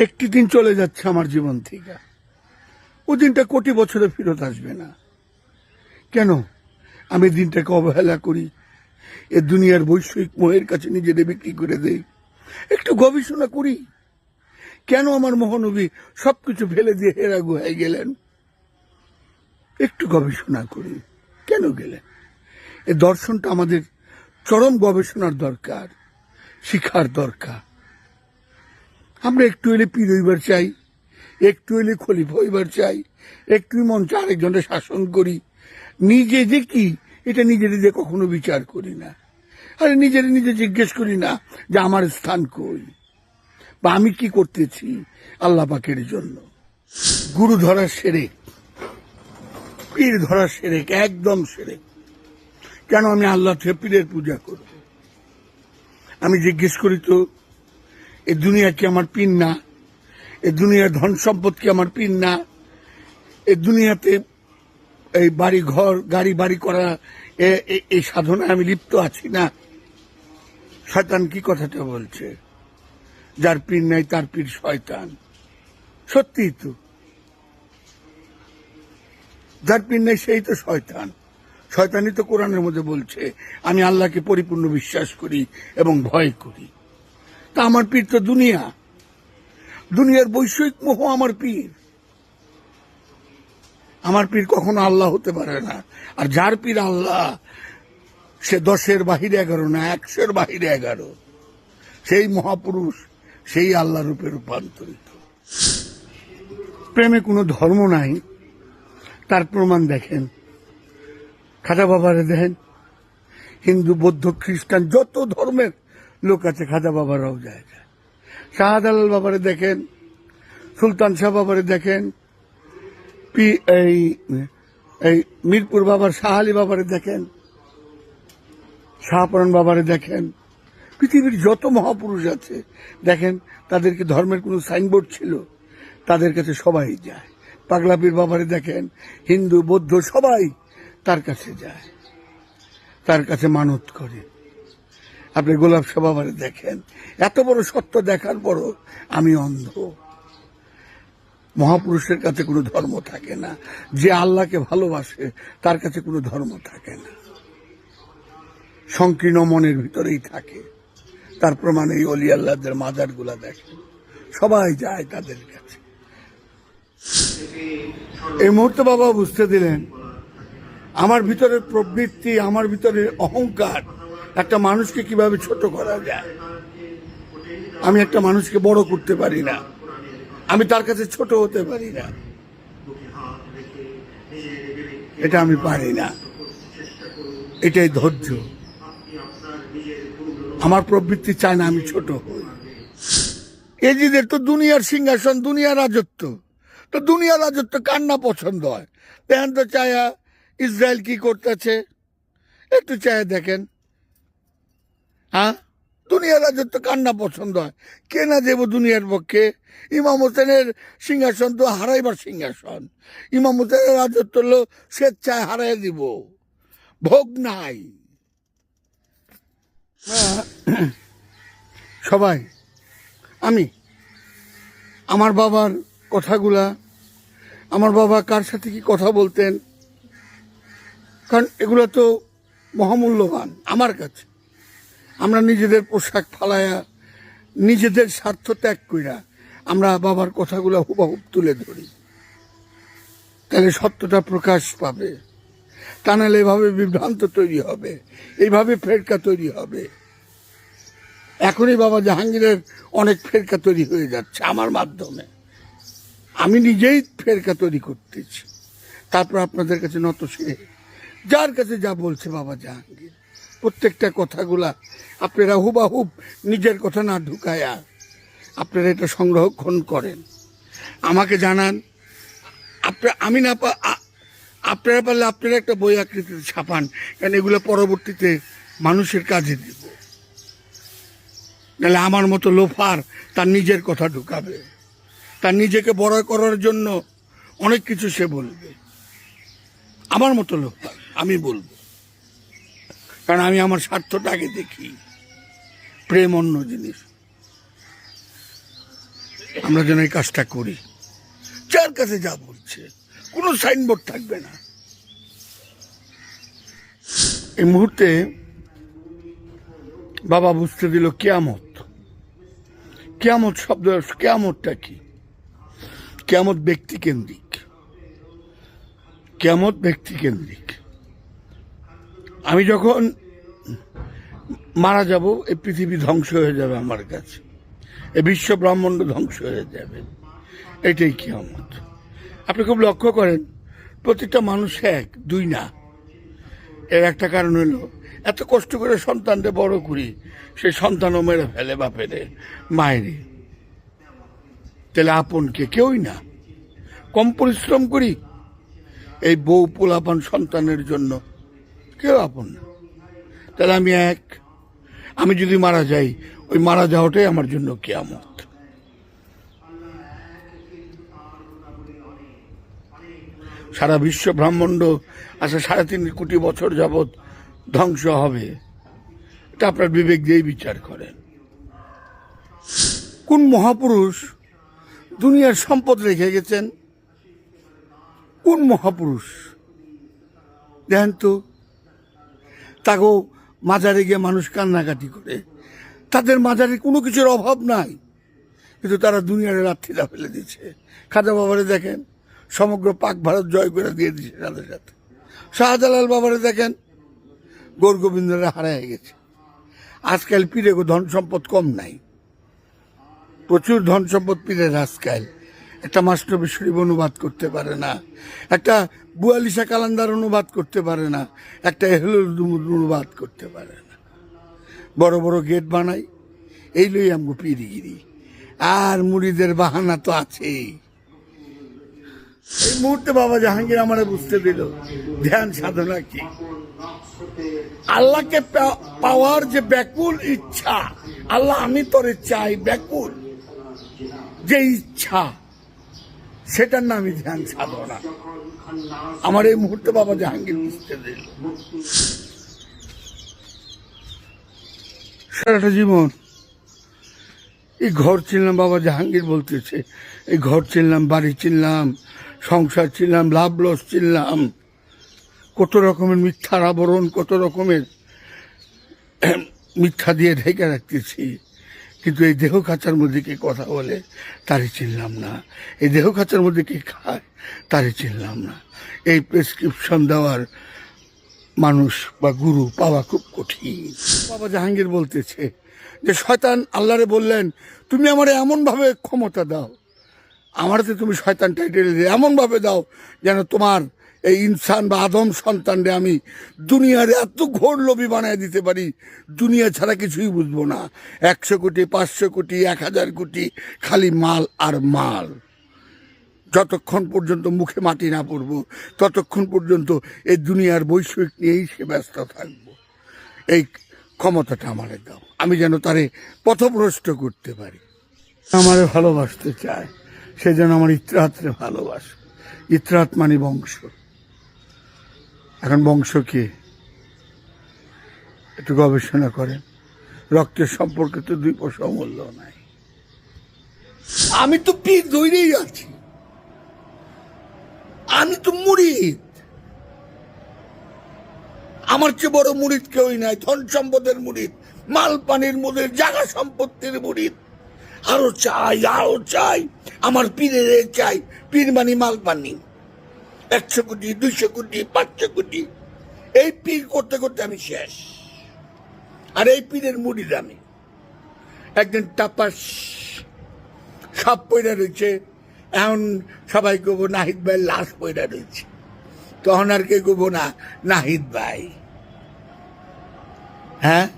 একটি দিন চলে যাচ্ছে আমার জীবন থেকে। ও দিনটা কোটি বছরে ফেরত আসবে না। কেন? আমি দিনটাকে অবহেলা করি। এ দুনিয়ার বৈষয়িক মোহের কাছে নিজেদের বিক্রি করে দেই। একটু গবেষণা করি। কেন আমার মহানবী সবকিছু ফেলে দিয়ে হেরা গুহায় গেলেন? একটু গবেষণা করি। কেন গেলেন? এ দর্শনটা আমাদের চরম গবেষণার দরকার, শিখার দরকার। আমরা একটু এলে পীর হইবার চাই, একটু এলে খলিফা হইবার চাই, একটু মঞ্চে আরেকজনের শাসন করি। নিজে যে কি, এটা নিজের যে কখনো বিচার করি না। আরে নিজের নিজে জিজ্ঞেস করি না যে আমার স্থান কই, বা আমি কি করতেছি আল্লাহ পাকের জন্য। গুরু ধরার সেরে, পীর ধরার সেরে, একদম সেরে। কেন আমি আল্লাহ থেকে পীরের পূজা করব? আমি জিজ্ঞেস করি তো এ দুনিয়া কি আমার পীর না? এ দুনিয়ার ধন সম্পদ কি আমার পীর না? এ দুনিয়াতে এই বাড়ি ঘর গাড়ি বাড়ি করা এই সাধনায় আমি লিপ্ত আছি না? শয়তান কি কথাটা বলছে? যার পীর নাই, তার পীর শয়তান। সত্যিই তো। যার পীর নেই, সেই তো শয়তান। শয়তানই তো কোরআনের মধ্যে বলছে, আমি আল্লাহকে পরিপূর্ণ বিশ্বাস করি এবং ভয় করি। তা আমার পীর তো দুনিয়া। দুনিয়ার বৈষয়িক মোহ আমার পীর। আমার পীর কখনো আল্লাহ হতে পারে না। আর যার পীর আল্লাহ, সে দশের বাহিরে এগারো না, একশোর বাহিরে এগারো। সেই মহাপুরুষ, সেই আল্লাহ রূপে রূপান্তরিত। প্রেমে কোনো ধর্ম নাই। তার প্রমাণ দেখেন। খাজা বাবারে দেখেন। হিন্দু, বৌদ্ধ, খ্রিস্টান, যত ধর্মের লোক আছে, খাজা বাবারাও যায়। শাহজালাল বাবারে দেখেন, সুলতান শাহ বাবারে দেখেন, পি, এই এই মিরপুর বাবার শাহ আলী বাবারে দেখেন শাহপরান বাবারে দেখেন, পৃথিবীর যত মহাপুরুষ আছে, দেখেন, তাদেরকে ধর্মের কোনো সাইনবোর্ড ছিল, তাদের কাছে সবাই যায়। পাগলাপির বাবারে দেখেন, হিন্দু, বৌদ্ধ সবাই তার কাছে যায়, তার কাছে মানত করে। আপনি গোলাপ শাহ বাবারে দেখেন। এত বড় সত্য দেখার পরও আমি অন্ধ। মহাপুরুষের কাছে কোনো ধর্ম থাকে না। যে আল্লাহকে ভালোবাসে, তার কাছে কোনো ধর্ম থাকে না। সংকীর্ণ মনের ভিতরেই থাকে। তার প্রমাণ এই অলি আল্লাহদের মাজারগুলা দেখে সবাই যায় তাদের কাছে। এই মুহূর্তে বাবা বুঝতে দিলেন, আমার ভিতরে প্রবৃত্তি, আমার ভিতরে অহংকার একটা মানুষকে কীভাবে ছোট করা যায়? আমি একটা মানুষকে বড় করতে পারি না। আমি তার কাছে ছোট হতে পারি না। এটা আমি পারি না। এটাই ধৈর্য। আমার প্রবৃত্তি চায় না আমি ছোট হই। এজিদের তো দুনিয়ার সিংহাসন, দুনিয়ার রাজত্ব। তো দুনিয়ার রাজত্ব কার না পছন্দ হয়? দেখেন তো চায়া ইসরায়েল কি করতেছে? একটু চায়া দেখেন। হ্যাঁ? দুনিয়ার রাজত্ব না পছন্দ হয়? কে না দেব দুনিয়ার পক্ষে? ইমাম হোসেনের সিংহাসন তো হারাইবার সিংহাসন। ইমাম হোসেনের রাজত্ব হলো স্বেচ্ছায় হারাই দিব। ভোগ নাই। সবাই, আমি, আমার বাবার কথাগুলা, আমার বাবা কার সাথে কি কথা বলতেন? কারণ এগুলো তো মহামূল্যবান, আমার কাছে। আমরা নিজেদের পোশাক ফালায়া, নিজেদের স্বার্থ ত্যাগ কইরা আমরা বাবার কথাগুলো হুবাহুব তুলে ধরি। তাহলে সত্যটা প্রকাশ পাবে। তা নাহলে এভাবে বিভ্রান্ত তৈরি হবে, এইভাবে ফেরকা তৈরি হবে। এখনই বাবা জাহাঙ্গীরের অনেক ফেরকা তৈরি হয়ে যাচ্ছে আমার মাধ্যমে। আমি নিজেই ফেরকা তৈরি করতেছি। তারপর আপনাদের কাছে নত সে যার কাছে যা বলছে বাবা জাহাঙ্গীর। প্রত্যেকটা কথাগুলা আপনারা হুবাহুব নিজের কথা না ঢুকায়া আপনারা এটা সংরক্ষণ করেন। আমাকে জানান আপনার আমি না আপনারা পারলে আপনারা একটা বই আকৃতিতে ছাপান, কারণ এগুলো পরবর্তীতে মানুষের কাজে দিব। নাহলে আমার মতো লোফার তার নিজের কথা ঢুকাবে। তার নিজেকে বড় করার জন্য অনেক কিছু সে বলবে। আমার মতো লোফার, আমি বলব। কারণ আমি আমার স্বার্থটাকে দেখি। প্রেম অন্য জিনিস। আমরা যেন এই কাজটা করি। যার কাছে যা বলছে, কোনো সাইনবোর্ড থাকবে না। এই মুহূর্তে বাবা বুঝতে দিল কেয়ামত। কেয়ামত শব্দ, কেয়ামতটা কি? কেয়ামত ব্যক্তি কেন্দ্রিক। কেয়ামত ব্যক্তি কেন্দ্রিক। আমি যখন মারা যাব, এই পৃথিবী ধ্বংস হয়ে যাবে আমার কাছে। এই বিশ্ব ব্রহ্মাণ্ড ধ্বংস হয়ে যাবে। এটাই কেয়ামত। আপনি খুব লক্ষ্য করেন প্রতিটা মানুষ এক, দুই না। এর একটা কারণ হলো, এত কষ্ট করে সন্তানদের বড় করি সেই সন্তানও মেরে ফেলে বাপেরে, মায়েরে। তাহলে আপনকে কেউই না। কম পরিশ্রম করি, এই বউ পোলাপান সন্তানের জন্য কেউ আপন না। তাহলে আমি এক। আমি যদি মারা যাই, ওই মারা যাওয়াটাই আমার জন্য কেয়ামত। সারা বিশ্ব ব্রহ্মাণ্ড আচ্ছা সাড়ে তিন কোটি বছর যাবৎ ধ্বংস হবে। এটা আপনার বিবেক দিয়েই বিচার করেন। কোন মহাপুরুষ দুনিয়ার সম্পদ রেখে গেছেন? কোন মহাপুরুষ? দেখেন তো তাকেও মাজারে গিয়ে মানুষ কান্নাকাটি করে। তাদের মাজারে কোনো কিছুর অভাব নাই। কিন্তু তারা দুনিয়ার লাঠিটা ফেলে দিচ্ছে খাজা বাবারে দেখেন, সমগ্র পাক ভারত জয় করে দিয়ে দিচ্ছে তাদের সাথে। শাহজালাল বাবারে দেখেন, গৌর গোবিন্দরা হারায় গেছে। আজকাল পীরে ধন সম্পদ কম নাই। প্রচুর ধন সম্পদ পীরের আজকাল। একটা মাস্টার শরীফ অনুবাদ করতে পারে না, একটা বুয়ালিশা কালান্দার অনুবাদ করতে পারে না, একটা এহলুল অনুবাদ করতে পারে না। বড় বড় গেট বানাই, এই লই আমগো পিরিগিরি আর মুড়িদের বাহানা তো আছেই। এই মুহূর্তে বাবা জাহাঙ্গীর আমারে বুঝতে দিল, ধ্যান সাধনা কি? আল্লাহকে পাওয়ার যে ব্যাকুল ইচ্ছা, আল্লাহ আমি তোরে চাই ব্যাকুল। যে ইচ্ছা সেটার নামই ধ্যান সাধনা আমার এই মুহূর্তে বাবা জাহাঙ্গীর বুঝতে দিল সারাটা জীবন এই ঘর চিনলাম, বাবা জাহাঙ্গীর বলতেছে। এই ঘর চিনলাম, বাড়ি চিনলাম, সংসার চিনলাম, লাভ লস চিনলাম। কত রকমের মিথ্যার আবরণ, কত রকমের মিথ্যা দিয়ে ঢেকে রাখতেছি। কিন্তু এই দেহ খাঁচার মধ্যে কে কথা বলে, তারই চিনলাম না। এই দেহ খাঁচার মধ্যে কে খায়, তারই চিনলাম না। এই প্রেসক্রিপশন দেওয়ার মানুষ বা গুরু পাওয়া খুব কঠিন। বাবা জাহাঙ্গীর বলতেছে যে, শয়তান আল্লাহরে বললেন, তুমি আমার এমনভাবে ক্ষমতা দাও। আমারতে তুমি শয়তান টাইটেল এমনভাবে দাও যেন তোমার এই ইনসান বা আদম সন্তানরে আমি দুনিয়ার এত ঘোর লোভী বানায় দিতে পারি, দুনিয়া ছাড়া কিছুই বুঝব না। একশো কোটি, পাঁচশো কোটি, এক হাজার কোটি, খালি মাল আর মাল। যতক্ষণ পর্যন্ত মুখে মাটি না পড়ব, ততক্ষণ পর্যন্ত এই দুনিয়ার বৈষয়িক নিয়েই সে ব্যস্ত থাকব। এই ক্ষমতাটা আমার দাও, আমি যেন তারে পথভ্রষ্ট করতে পারি। আমারে ভালোবাসতে চায়, সে যেন আমার ইত্রাহাতরে ভালোবাসে ইত্রাহাত মানে বংশ। এখন বংশ কি? একটু গবেষণা করেন। রক্তের সম্পর্কে তো দুই পয়সা মূল্য নাই। আমি তো পীর দৈরেই আছি। আমি তো মুড়িদ আমার চেয়ে বড় মুড়িদ কেউই নাই। ধন সম্পদের মুড়িদ মাল পানির মুড়িদ জায়গা সম্পত্তির মুড়িদ আরও চাই আরও চাই। আমার পীরের চাই। পীর মানি, মাল পানি একশো কোটি, দুইশো কোটি, পাঁচশো কোটি। এই পীর করতে করতে আমি শেষ। আর এই পীরের মুড়িদ আমি। একজন টাপাস সব পয়রা রয়েছে এখন সবাই কব নাহিদ ভাই লাশ পয়রা রয়েছে তখন আর কে কব না, নাহিদ ভাই। হ্যাঁ?